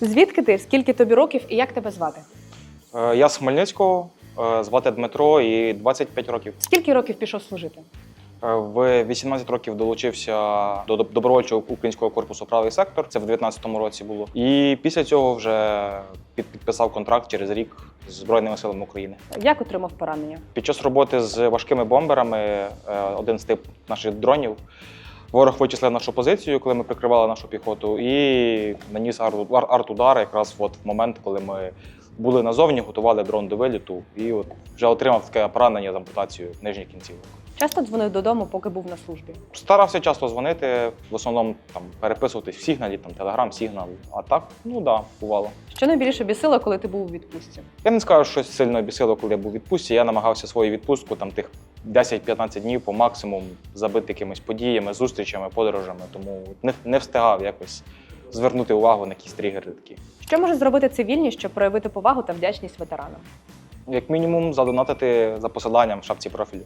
Звідки ти? Скільки тобі років і як тебе звати? Е, Я з Хмельницького, е, звати Дмитро і 25 років. Скільки років пішов служити? Е, В 18 років долучився до добровольчого українського корпусу правий сектор. Це в 19-му році було. І після цього вже підписав контракт через рік з Збройними силами України. Як отримав поранення? Під час роботи з важкими бомберами, один з тип наших дронів. Ворог вичислив нашу позицію, коли ми прикривали нашу піхоту, і наніс ар- ар- арт-удар якраз от в момент, коли ми були назовні, готували дрон до виліту, і от вже отримав таке поранення з ампутацією нижніх кінцівок. Часто дзвонив додому, поки був на службі. Старався часто дзвонити, в основному там переписуватись в сигналі, там телеграм, сигнал. А так, ну да, бувало. Що найбільше бісило, коли ти був у відпустці? Я не скажу, що сильно бісило, коли я був у відпустці. Я намагався свою відпустку там тих 10-15 днів по максимуму забити якимись подіями, зустрічами, подорожами. Тому не, не встигав якось звернути увагу на якісь тригери такі. Що може зробити цивільні, щоб проявити повагу та вдячність ветеранам? Як мінімум, задонатити за посиланням в шапці профілю.